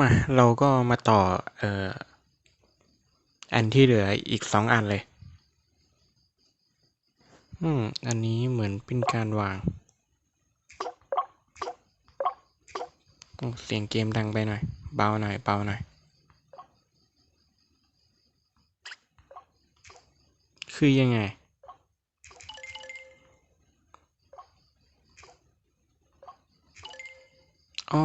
มาเราก็มาต่อเอ่ออันที่เหลืออีกสองอันเลย อืม อันนี้เหมือนเป็นการวาง เสียงเกมดังไปหน่อย เบาหน่อย เบาหน่อย คือยังไง อ๋อ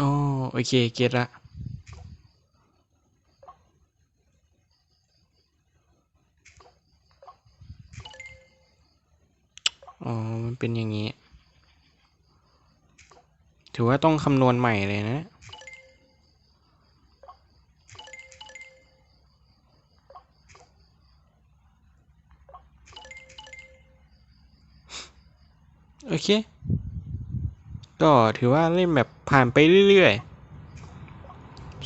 อ๋อ โอเค เก็ตละอ๋อ มันเป็นอย่างนี้ ถือว่าต้องคำนวณใหม่เลยนะ โอเค ก็ถือว่าเล่นแบบผ่านไปเรื่อยๆ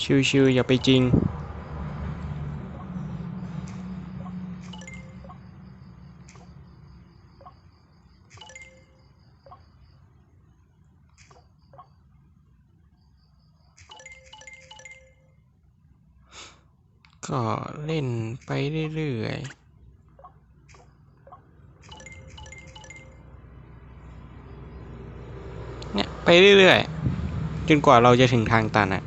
ชิวๆอย่าไปจริง ก็เล่นไปเรื่อยๆเนี่ย ไปเรื่อยๆ จนกว่าเราจะถึงทางตันอะ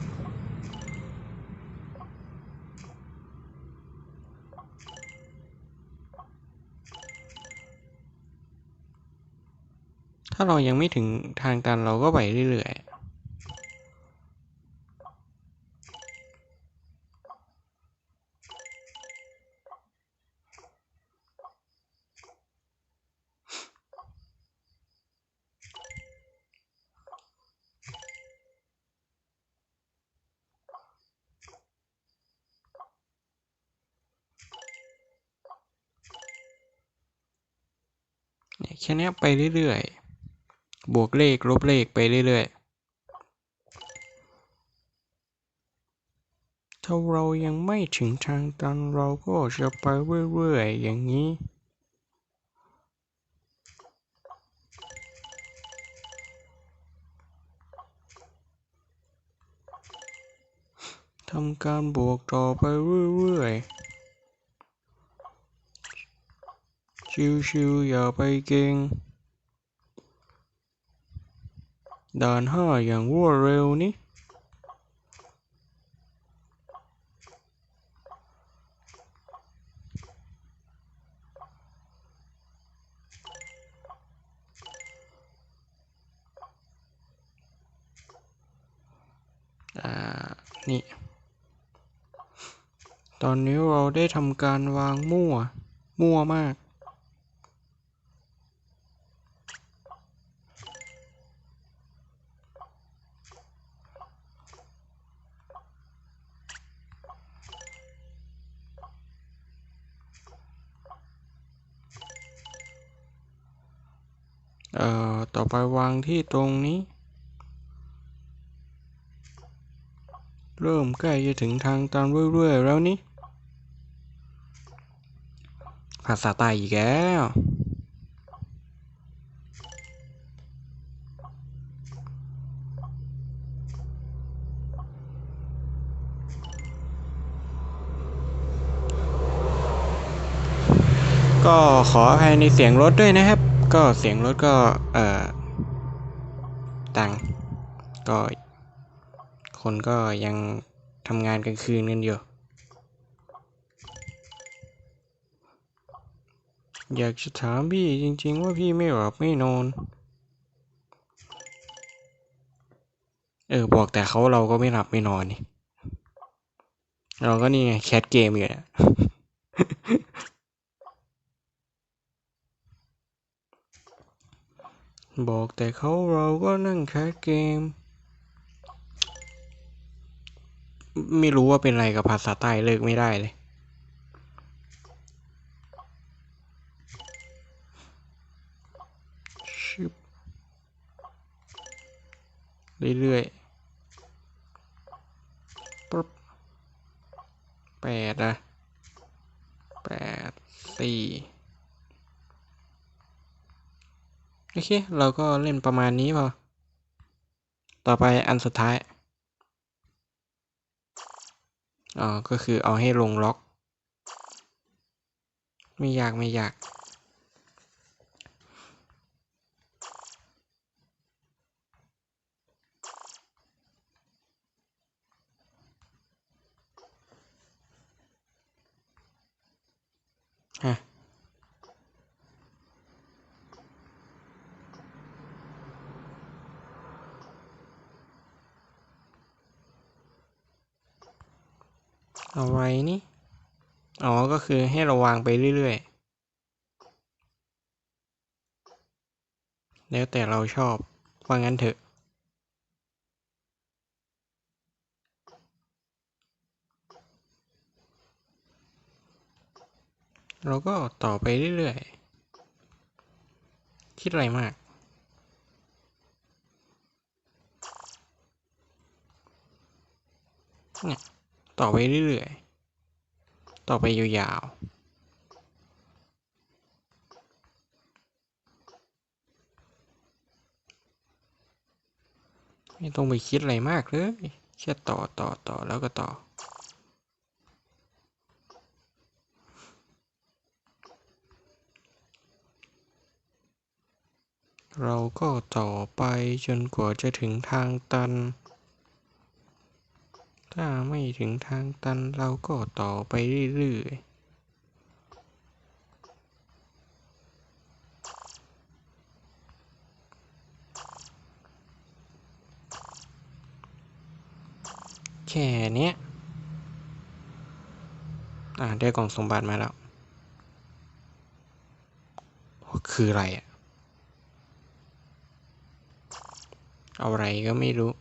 ถ้าเรายังไม่ถึงทางตันเราก็ไปเรื่อยๆเนี่ยแค่นี้ไปเรื่อยๆ บวกเลขลบเลขไปเรื่อยๆ ถ้าเรายังไม่ถึงทางตันเราก็จะไปเรื่อยๆ อย่างนี้ ทำการบวกต่อไปเรื่อยๆชิวๆอย่าไปเก่ง ด่านห้าอย่างรวดเร็วนี่อ่านี่ ตอนนี้เราได้ทำการวางมั่ว มั่วมาก เอไปวางที่ตรงนี้ เริ่มใกล้จะถึงทางตันเรื่อยๆแล้วนี่ภาษาใต้อีกแล้วก็ขออภัยในเสียงรถด้วยนะครับ ก็เสียงรถก็ เอ่อดังก็ คนก็ยังทำงานกลางคืนกันอยู่ อยากจะถามพี่จริง ๆ ว่าพี่ไม่หลับไม่นอน เออ บอกแต่เขาเราก็ไม่หลับไม่นอนนี่ เราก็นี่ไงแคสเกมอยู่เนี่ย บอกแต่เขาเราก็นั่งแคสเกม ไม่รู้ว่าเป็นอะไรกับภาษาใต้เลิกไม่ได้เลยชึบเรื่อยๆปุ๊บแปดอะแปดสี่โอ เค เราก็เล่นประมาณนี้พอ ต่อไปอันสุดท้าย อ๋อ ก็คือเอาให้ลงล็อก ไม่ยากไม่ยากฮะ เอาไว้นี่ อ๋อ ก็คือให้เราวางไปเรื่อยๆ แล้วแต่เราชอบ ว่างั้นเถอะ เราก็ต่อไปเรื่อยๆ คิดอะไรมากเนี่ย ต่อไปเรื่อยๆ ต่อไปยาวๆ ไม่ต้องไปคิดอะไรมากเลยแค่ต่อต่อต่อแล้วก็ต่อเราก็ต่อไปจนกว่าจะถึงทางตัน ถ้าไม่ถึงทางตันเราก็ต่อไปเรื่อยๆแค่เนี้ย อ่า ได้กล่องสมบัติมาแล้ว คืออะไรอะเอาอะไรก็ไม่รู้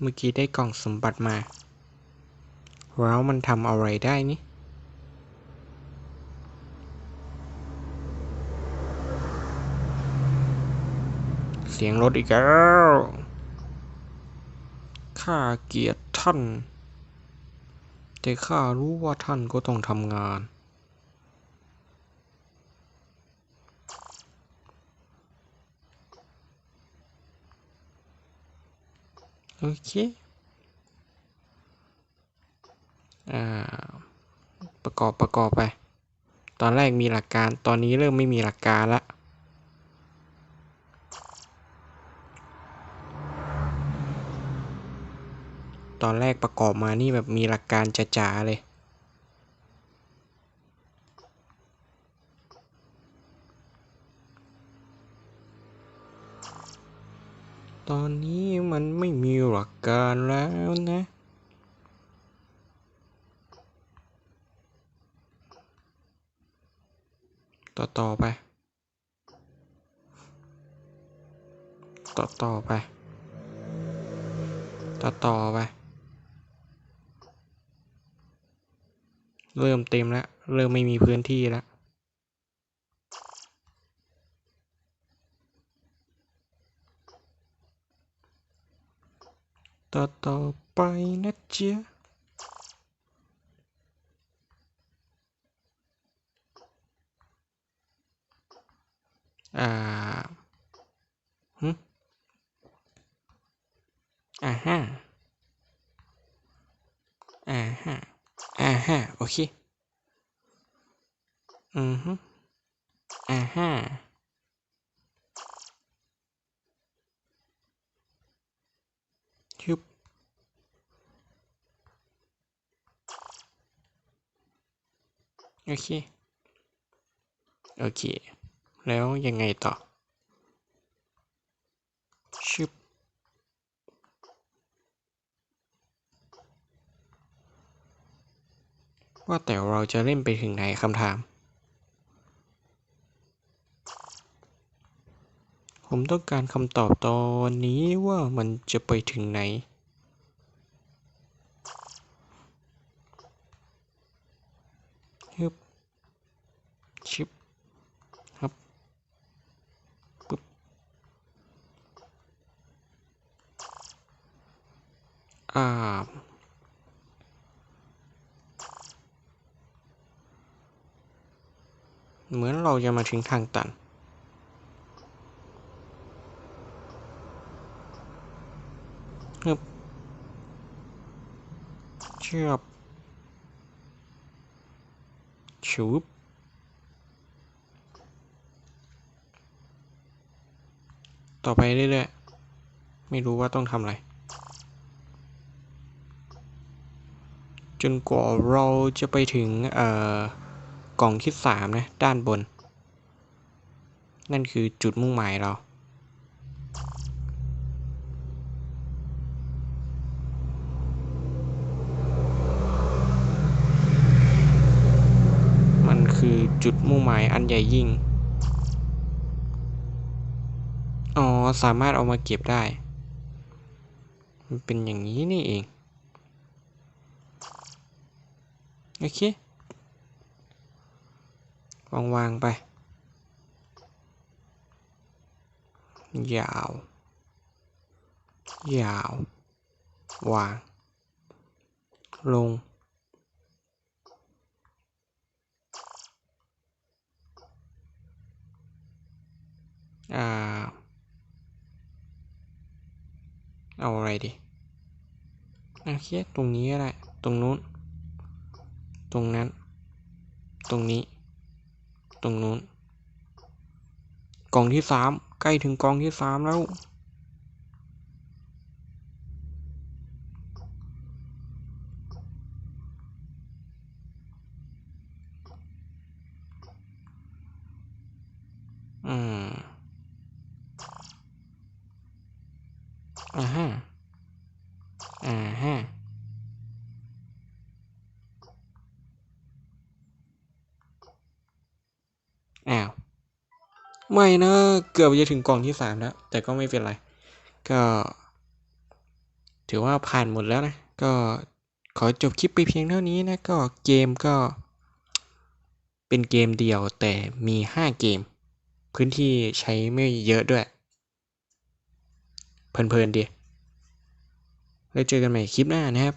เมื่อกี้ได้กล่องสมบัติมา แล้วมันทำอะไรได้นี่เสียงรถอีกแล้วข้าเกียดท่าน แต่ข้ารู้ว่าท่านก็ต้องทำงาน โอเคอ่าประกอบประกอบไป ตอนแรกมีหลักการตอนนี้เริ่มไม่มีหลักการละตอนแรกประกอบมานี่แบบมีหลักการจ๋าๆเลย อนนี้มันไม่มีหลักการแล้วนะ ต่อต่อไป ต่อต่อไป ต่อต่อไป เริ่มเต็มแล้ว เริ่มไม่มีพื้นที่แล้ว ต่อต่อไปนะเจ๊ะอ่าหึอ่าฮะอ่าฮะอ่าฮะโอเค อือฮึอ่าฮะฮึบ โอเค โอเค แล้วยังไงต่อ ชึบ ว่าแต่เราจะเล่นไปถึงไหนคำถาม ผมต้องการคำตอบตอนนี้ว่ามันจะไปถึงไหน ฮึบ ชึบ ครับ ปึ๊บ อ่าเหมือนเราจะมาถึงทางตันฮึบเชือบชุบต่อไปเรื่อยๆ ไม่รู้ว่าต้องทำอะไร จนกว่าเราจะไปถึงกล่องที่สามนะ ด้านบน นั่นคือจุดมุ่งหมายเรา มันคือจุดมุ่งหมายอันใหญ่ยิ่ง อ๋อ สามารถเอามาเก็บได้ มันเป็นอย่างนี้นี่เอง โอเค วางวางๆไป ยาว ยาว วาง ลง อ่า เอาอะไรดีโอเค ตรงนี้ก็ได้ ตรงนู้น ตรงนั้น ตรงนี้ ตรงนู้น กล่องที่สามใกล้ถึงกล่องที่สามแล้ว อืมอ่าฮะ อ่าฮะ อ้าว ไม่นะเกือบจะถึงกล่องที่สามแล้ว แต่ก็ไม่เป็นไร ก็ ถือว่าผ่านหมดแล้วนะ ก็ขอจบคลิปไปเพียงเท่านี้นะ ก็เกมก็ เป็นเกมเดียวแต่มีห้าเกม พื้นที่ใช้ไม่เยอะด้วย เพลินๆดีแล้วเจอกันใหม่คลิปหน้านะครับ